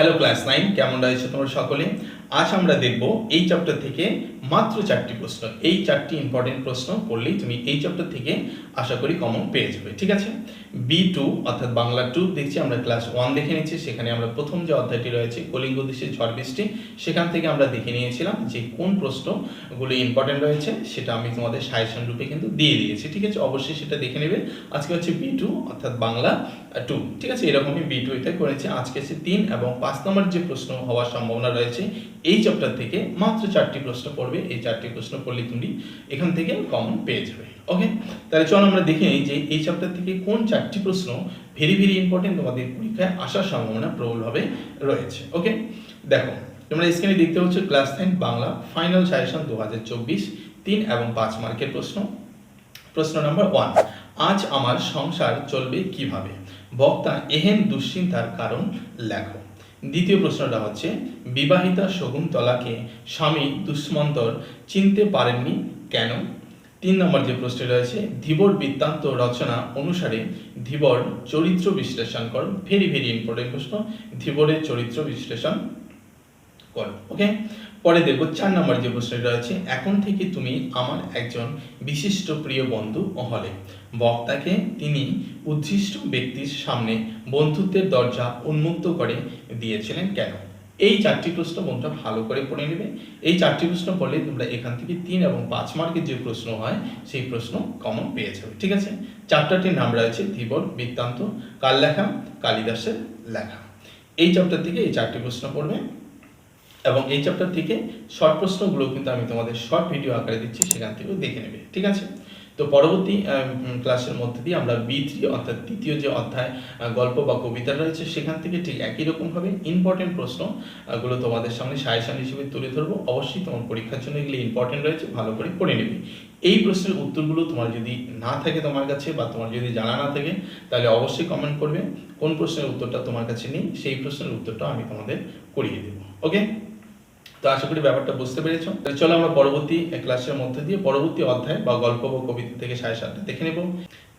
Hello class nine কেমন রয়েছে তোমরা সকলে? আজ আমরা দেখব এই চ্যাপ্টার থেকে মাত্র চারটি প্রশ্ন। এই চারটি ইম্পর্টেন্ট প্রশ্ন করলেই তুমি এই চ্যাপ্টার থেকে আশা করি কমন পেয়ে যাবে, ঠিক আছে? বি টু অর্থাৎ বাংলা টু দেখছি আমরা ক্লাস ওয়ান দেখে নিচ্ছি, সেখানে আমরা প্রথম যে অধ্যায়টি রয়েছে, কলিঙ্গ দেশের ঝড় বৃষ্টি, সেখান থেকে আমরা দেখে নিয়েছিলাম যে কোন প্রশ্নগুলো ইম্পর্টেন্ট রয়েছে, সেটা আমি তোমাদের সাজেশন রূপে কিন্তু দিয়ে দিয়েছি, ঠিক আছে? অবশ্যই সেটা দেখে নেবে। আজকে হচ্ছে বি টু অর্থাৎ বাংলা টু ঠিক আছে? এরকমই বি টু এটা করেছে। আজকে হচ্ছে তিন এবং পাঁচ নম্বর যে প্রশ্ন হওয়ার সম্ভাবনা রয়েছে এই চ্যাপ্টার থেকে মাত্র চারটি প্রশ্ন পড়বে। এই চারটি প্রশ্ন পড়লে তুমি এখান থেকে কমন পেয়ে যাবে। ওকে তাহলে চলো আমরা দেখে নিই যে এই চ্যাপ্টার থেকে কোন চারটি প্রশ্ন ভেরি ভেরি ইম্পর্টেন্ট তোমাদের পরীক্ষায় আসার সম্ভাবনা প্রবলভাবে রয়েছে। ওকে দেখো, তোমরা স্ক্রিনে দেখতে পাচ্ছ class ten Bangla final suggestion দু হাজার চব্বিশ, তিন এবং পাঁচ মার্কের প্রশ্ন। প্রশ্ন নম্বর ওয়ান আজ আমার সংসার চলবে কীভাবে? বক্তা এহেন দুশ্চিন্তার কারণ লেখো দ্বিতীয় প্রশ্নটা হচ্ছে, বিবাহিতা শকুন্তলাকে স্বামী দুষ্মন্তর চিনতে পারেননি কেন? তিন নম্বর যে প্রশ্ন রয়েছে, ধীবর বৃত্তান্ত রচনা অনুসারে ধীবর চরিত্র বিশ্লেষণ কর। ভেরি ভেরি ইম্পর্টেন্ট প্রশ্ন। ধীবরের চরিত্র বিশ্লেষণ করো ওকে পরে দেখো চার নম্বর যে প্রশ্নটা রয়েছে, এখন থেকে তুমি আমার একজন বিশিষ্ট প্রিয় বন্ধু হলে। বক্তাকে তিনি উদ্দিষ্ট ব্যক্তির সামনে বন্ধুত্বের দরজা উন্মুক্ত করে দিয়েছিলেন কেন? এই চারটি প্রশ্ন বন্ধুরা ভালো করে পড়ে নেবে। এই চারটি প্রশ্ন পড়লে তোমরা এখান থেকে তিন এবং পাঁচ মার্কের যে প্রশ্ন হয়, সেই প্রশ্ন কমন পেয়ে যাবে, ঠিক আছে? চ্যাপ্টারটির নাম রয়েছে ধীবর বৃত্তান্ত কাল লেখা কালিদাসের লেখা। এই চ্যাপ্টার থেকে এই চারটি প্রশ্ন পড়বে। এবং এই চ্যাপ্টার থেকে শর্ট প্রশ্নগুলো কিন্তু আমি তোমাদের শর্ট ভিডিও আকারে দিচ্ছি, সেখান থেকেও দেখে নেবে, ঠিক আছে? তো পরবর্তী ক্লাসের মধ্যে দিয়ে আমরা বি থ্রি অর্থাৎ তৃতীয় যে অধ্যায় গল্প বা কবিতা রয়েছে, সেখান থেকে ঠিক একই রকমভাবে ইম্পর্টেন্ট প্রশ্নগুলো তোমাদের সামনে সাজেশন হিসেবে তুলে ধরবো। অবশ্যই তোমার পরীক্ষার জন্য এগুলো ইম্পর্টেন্ট রয়েছে, ভালো করে পড়ে নেবে। এই প্রশ্নের উত্তরগুলো তোমার যদি না থাকে তোমার কাছে বা তোমার যদি জানা না থাকে, তাহলে অবশ্যই কমেন্ট করবে। কোন প্রশ্নের উত্তরটা তোমার কাছে নেই, সেই প্রশ্নের উত্তরটা আমি তোমাদের করিয়ে দেবো ওকে তো আশা করি ব্যাপারটা বুঝতে পেরেছ। চলো আমরা পরবর্তী ক্লাসের মধ্যে দিয়ে পরবর্তী অধ্যায় বা গল্প বা কবিতা থেকে সাড়ে সাতটা দেখে নেব।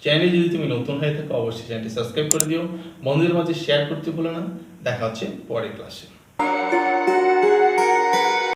চ্যানেলে যদি তুমি নতুন হয়ে থাকো, অবশ্যই চ্যানেলটি সাবস্ক্রাইব করে দিও। বন্ধুদের মাঝে শেয়ার করতে ভুলো না। দেখা হচ্ছে পরের ক্লাসে।